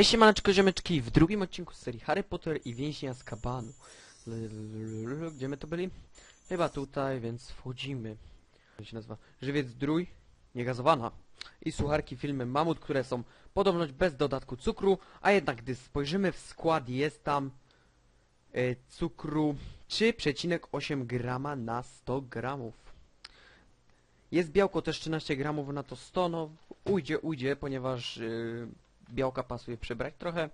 Hej siemaneczko ziomeczki, w drugim odcinku serii Harry Potter i Więźnia z Kabanu. Gdzie my to byli? Chyba tutaj, więc wchodzimy. To się nazywa Żywiec Drój, niegazowana. I sucharki filmy Mamut, które są podobność bez dodatku cukru, a jednak gdy spojrzymy w skład jest tam e, cukru 3,8 grama na 100 gramów. Jest białko też 13 gramów na to 100, no ujdzie, ujdzie, ponieważ yy, białka pasuje przebrać trochę,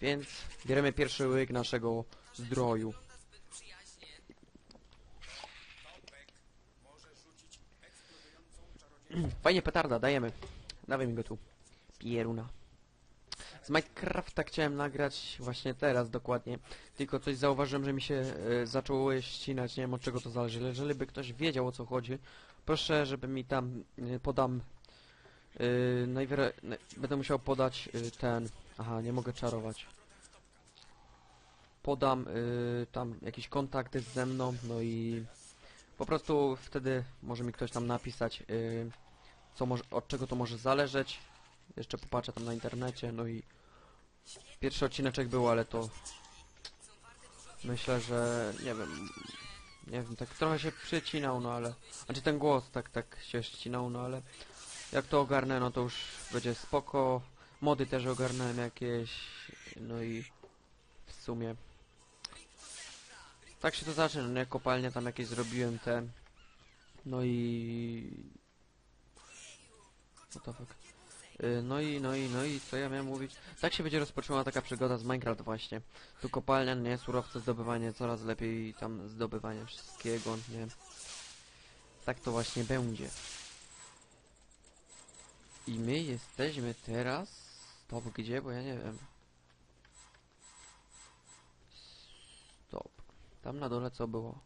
więc bierzemy pierwszy łyk naszego zdroju. Fajnie petarda, dajemy. Dawaj mi go tu. Pieruna. Z Minecrafta chciałem nagrać właśnie teraz dokładnie, tylko coś zauważyłem, że mi się e, zaczęło ścinać, nie wiem od czego to zależy. Jeżeli by ktoś wiedział o co chodzi, proszę, żeby mi tam e, podam Yy, najwyra... naj- Będę musiał podać yy, ten... Aha, nie mogę czarować. Podam yy, tam jakiś kontakt ze mną, no i... Po prostu wtedy może mi ktoś tam napisać, yy, co może, od czego to może zależeć. Jeszcze popatrzę tam na internecie, no i... Pierwszy odcineczek był, ale to... Myślę, że... nie wiem... Nie wiem, tak trochę się przycinał, no ale... Znaczy ten głos tak, tak się ścinał, no ale... Jak to ogarnę, no to już będzie spoko. Mody też ogarnąłem jakieś. No i w sumie. Tak się to zaczyna, no nie? Kopalnie tam jakieś zrobiłem te. No i... What the fuck? Y, No i, no i, no i co ja miałem mówić? Tak się będzie rozpoczęła taka przygoda z Minecraft właśnie. Tu kopalnia, nie? Surowce, zdobywanie, coraz lepiej tam zdobywanie wszystkiego, nie? Tak to właśnie będzie. I my jesteśmy teraz... Stop, gdzie? Bo ja nie wiem. Stop. Tam na dole co było?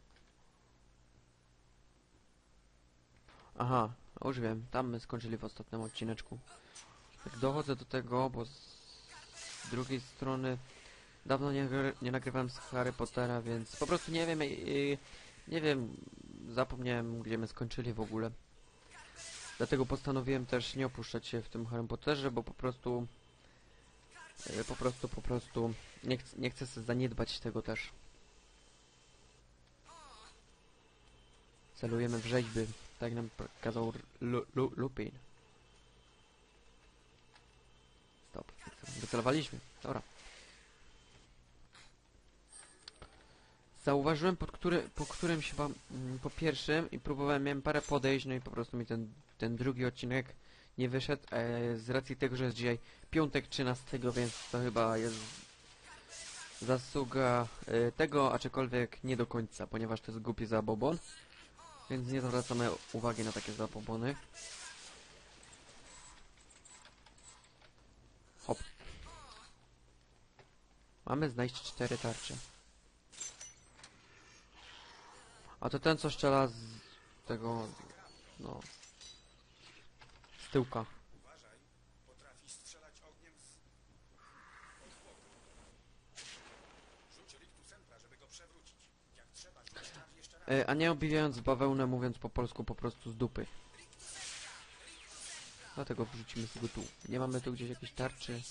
Aha, już wiem. Tam my skończyli w ostatnim odcineczku. Tak dochodzę do tego, bo z drugiej strony dawno nie, nie nagrywałem z Harry Pottera, więc po prostu nie wiem, nie wiem, zapomniałem gdzie my skończyli w ogóle. Dlatego postanowiłem też nie opuszczać się w tym Harry Potterze, bo po prostu e, po prostu, po prostu nie, ch nie chcę sobie zaniedbać tego też. Celujemy w rzeźby, tak nam kazał Lu Lu Lupin. Stop, wycelowaliśmy, dobra. Zauważyłem, pod który, po którym się mm, po pierwszym i próbowałem, miałem parę podejść, no i po prostu mi ten, ten drugi odcinek nie wyszedł, e, z racji tego, że jest dzisiaj piątek 13, więc to chyba jest zasługa e, tego, aczkolwiek nie do końca, ponieważ to jest głupi zabobon, więc nie zwracamy uwagi na takie zabobony. Hop. Mamy znaleźć cztery tarcze. A to ten, co strzela z tego, no, z tyłka. E, a nie obijając bawełnę, mówiąc po polsku, po prostu z dupy. Dlatego wrzucimy sobie tu. Nie mamy tu gdzieś jakiejś tarczy.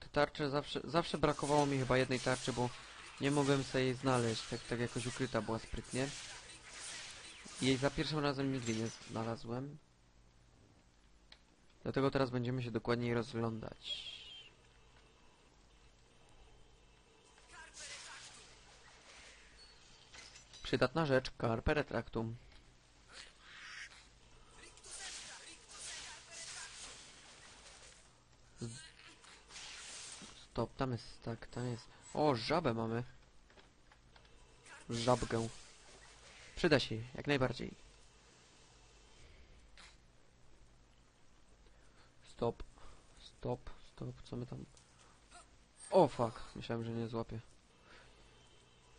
Te tarcze zawsze, zawsze brakowało mi chyba jednej tarczy, bo nie mogłem sobie jej znaleźć. Tak, tak jakoś ukryta była sprytnie. Jej za pierwszym razem nigdy nie znalazłem. Dlatego teraz będziemy się dokładniej rozglądać. Przydatna rzecz, carpe retractum. Z- Stop, tam jest, tak, tam jest. O, żabę mamy. Żabkę. Przyda się, jak najbardziej. Stop, stop, stop, co my tam... O, fuck, myślałem, że nie złapię.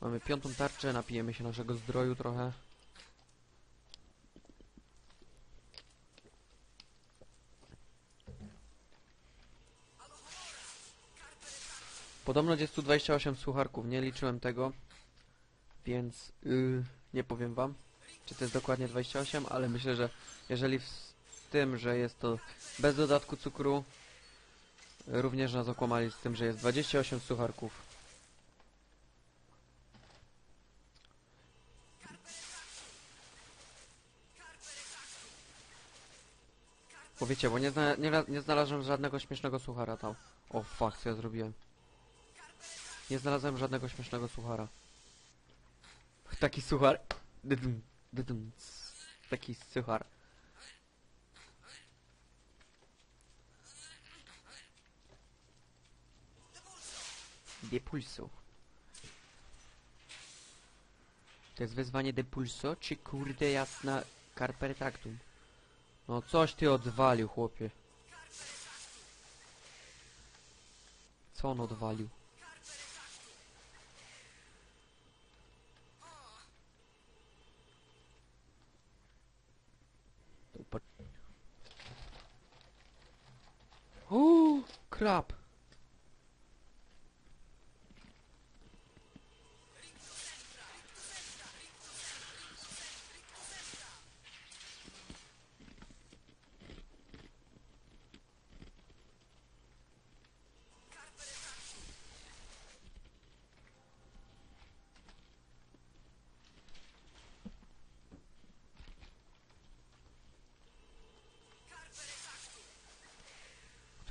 Mamy piątą tarczę, napijemy się naszego zdroju trochę. Podobno jest tu 28 sucharków, nie liczyłem tego. Więc yy, nie powiem wam, czy to jest dokładnie 28, ale myślę, że jeżeli w tym, że jest to bez dodatku cukru, Również nas okłamali z tym, że jest 28 sucharków. Bo wiecie, bo nie, zna, nie, nie znalazłem żadnego śmiesznego suchara tam. O fuck, co ja zrobiłem? Nie znalazłem żadnego śmiesznego suchara. Taki suchar. Dydum, dydum. Taki suchar. Depulso. To jest wezwanie depulso, czy kurde jasna carpetractum? No coś ty odwalił, chłopie. Co on odwalił? O,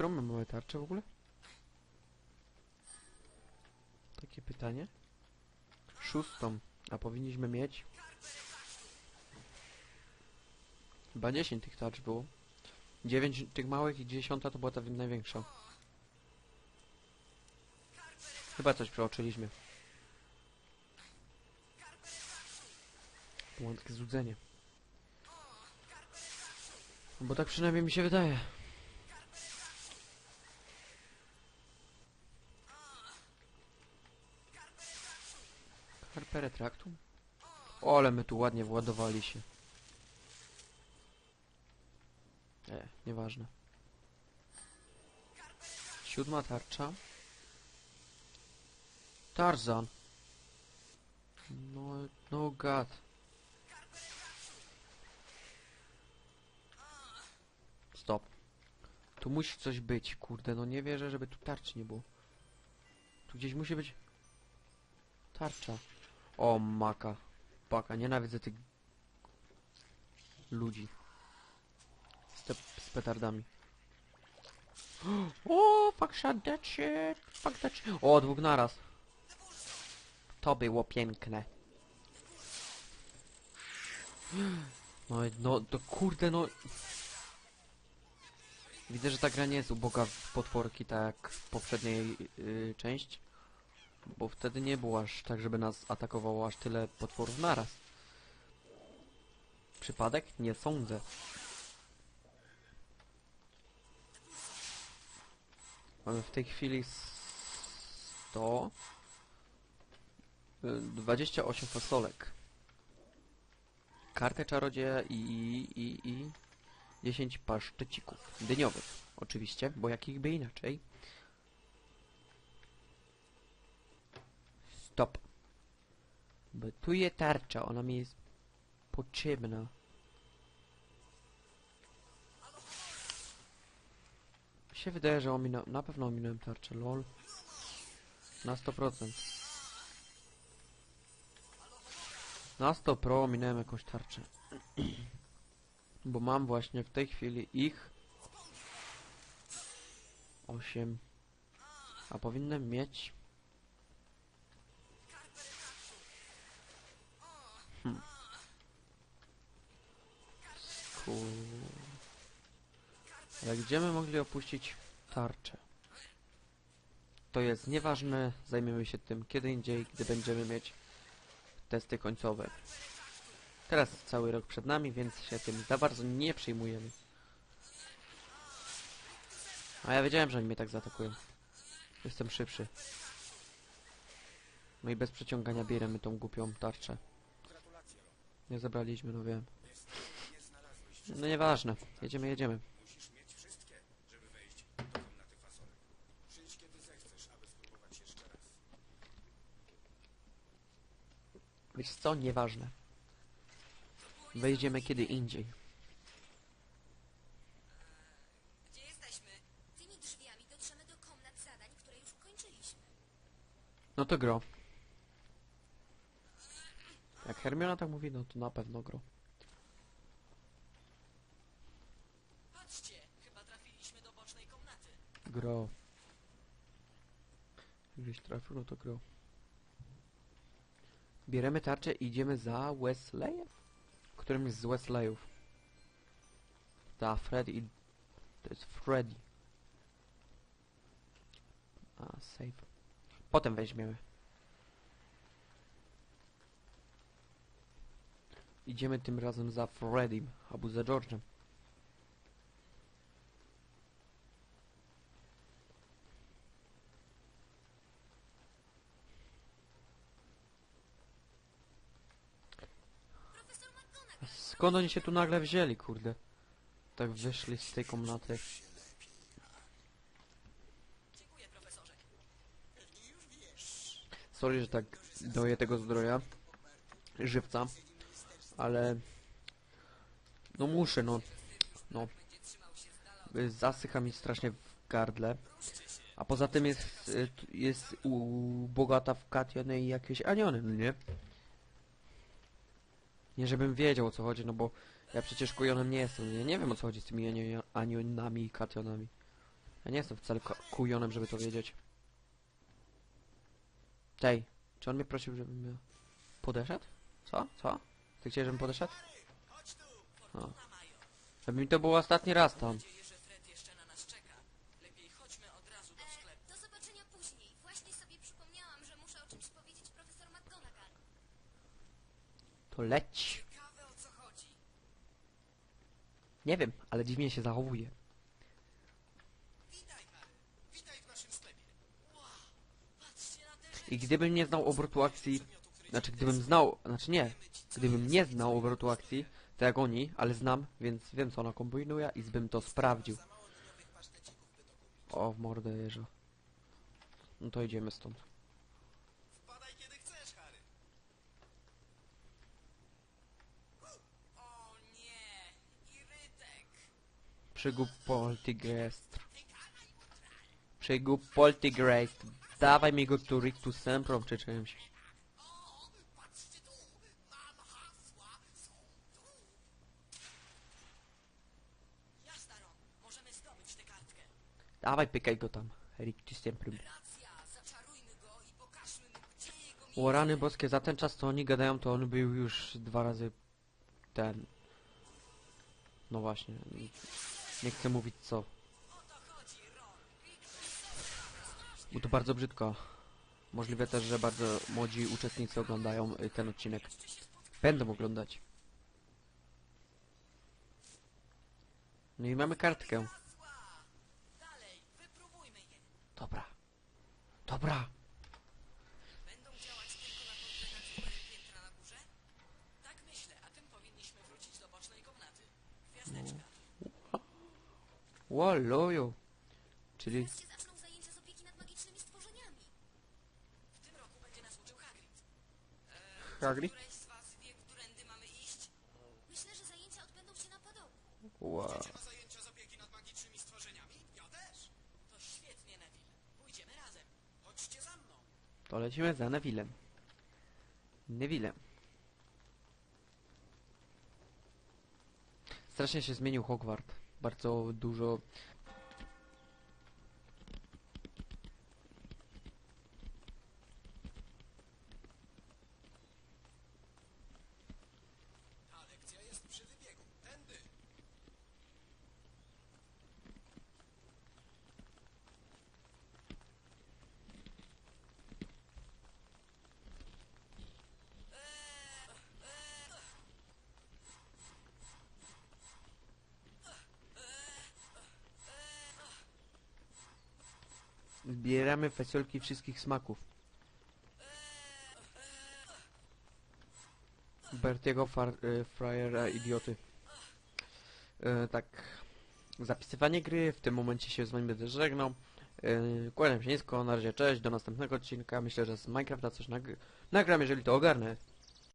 my mamy tarczę w ogóle? Takie pytanie. Szóstą. A powinniśmy mieć... Chyba 10 tych tarcz było. 9 tych małych i dziesiąta to była ta największa. Chyba coś przeoczyliśmy. Mam takie złudzenie. Bo tak przynajmniej mi się wydaje. Carpere Tractum? O, ale my tu ładnie władowali się. E, nieważne. Siódma tarcza. Tarzan. No, no god. Stop. Tu musi coś być, kurde, no nie wierzę, żeby tu tarczy nie było. Tu gdzieś musi być... Tarcza. O, maka. Paka, nienawidzę tych... ludzi. Z, te, z petardami. O, fuck shot that shit. Fuck that shit. O, dwóch naraz. To było piękne. No, no, to kurde, no... Widzę, że ta gra nie jest uboga w potworki, tak jak w poprzedniej yy, części. Bo wtedy nie było aż tak, żeby nas atakowało aż tyle potworów naraz. Przypadek? Nie sądzę. Mamy w tej chwili 100... y, 28 fasolek. Kartę czarodzieja i, i, i, i 10 paszczecików. Dyniowych, oczywiście, bo jakich by inaczej. Stop. Bo tu jest tarcza, ona mi jest potrzebna. Mi się wydaje, że omina... na pewno ominąłem tarczę, lol. Na 100%. Na 100 pro ominąłem jakąś tarczę. Bo mam właśnie w tej chwili ich 8. A powinienem mieć Sku... Ale gdzie my mogli opuścić tarczę? To jest nieważne, zajmiemy się tym kiedy indziej, gdy będziemy mieć testy końcowe. Teraz cały rok przed nami, więc się tym za bardzo nie przejmujemy. A ja wiedziałem, że oni mnie tak zaatakują. Jestem szybszy. No i bez przeciągania bierzemy tą głupią tarczę. Nie zabraliśmy, no wiem. No nieważne. Jedziemy, jedziemy. Musisz Wiesz co? Nieważne. Wejdziemy kiedy indziej. E, gdzie jesteśmy? Tymi drzwiami dotrzemy do komnat zadań, które już ukończyliśmy. No to gro. Jak Hermiona tak mówi, no to na pewno gro. Patrzcie, chyba trafiliśmy do bocznej komnaty. Gro. Gdzieś trafił, no to gro. Bieremy tarczę i idziemy za Wesleyem? Którymś z Wesleyów. Za Freddy i... To jest Freddy. A, save. Potem weźmiemy. Idziemy tym razem za Freddym, albo za George'em. Skąd oni się tu nagle wzięli, kurde? Tak wyszli z tej komnaty. Sorry, że tak doję tego zdroja. Żywca. Ale... No muszę, no. No. Zasycha mi strasznie w gardle. A poza tym jest, y, jest u, bogata w kationy i jakieś aniony, no nie? Nie żebym wiedział o co chodzi, no bo ja przecież kujonem nie jestem. Ja nie wiem o co chodzi z tymi anio- anionami i kationami. Ja nie jestem wcale kujonem, żeby to wiedzieć. Tej, czy on mnie prosił, żebym podeszedł? Co? Co? Ty chciałeś, żebym podeszedł? O. Na Majo. Żeby mi to było ostatni raz tam. Mam nadzieję, że Fred jeszcze na nas czeka. Lepiej chodźmy od razu do sklepu. Do zobaczenia później. Właśnie sobie przypomniałam, że muszę o czymś powiedzieć profesor McGonagall. To leć. Nie wiem, ale dziwnie się zachowuje. I gdybym nie znał obrotu akcji, znaczy gdybym znał, znaczy nie, gdybym nie znał obrotu akcji, to jak oni, ale znam, więc wiem co ona kombinuje i zbym to sprawdził. O, w mordę jeża. No to idziemy stąd. Wpadaj kiedy chcesz, Harry. O nie! Irytek! Przygub Poltigrest. Przygub Poltigrest. Dawaj mi go tu Rictu Semprom czy czymś. Dawaj, pykaj go tam. Rictu Semprom. O rany boskie, za ten czas co oni gadają, to on był już dwa razy ten. No właśnie. Nie chcę mówić co. Bo to bardzo brzydko. Możliwe też, że bardzo młodzi uczestnicy oglądają y, ten odcinek. Będą oglądać. No i mamy kartkę. Dobra. Dobra. Będą działać tylko na kontenacie piętra na górze? Tak myślę, a tym powinniśmy wrócić do bocznej komnaty. Gwiazdeczka. Łoloju. Czyli... Wreszcie zaczną zajęcia z opieki nad magicznymi stworzeniami. W tym roku będzie nas uczył Hagrid. Hagrid? Któreś z was wie, którędy mamy iść? Myślę, że zajęcia odbędą się na padołku. Wow. Idziecie na zajęcia z opieki nad magicznymi stworzeniami? Ja też. To świetnie, Neville. Pójdziemy razem. Chodźcie za mną. To lecimy za Nevillem. Nevillem. Strasznie się zmienił Hogwart. Bardzo dużo... Zbieramy fasolki wszystkich smaków. Bertiego far, y, frajera idioty. Y, tak. Zapisywanie gry. W tym momencie się z wami będę żegnał. Y, kłaniam się nisko. Na razie cześć. Do następnego odcinka. Myślę, że z Minecrafta coś nagr nagram, jeżeli to ogarnę.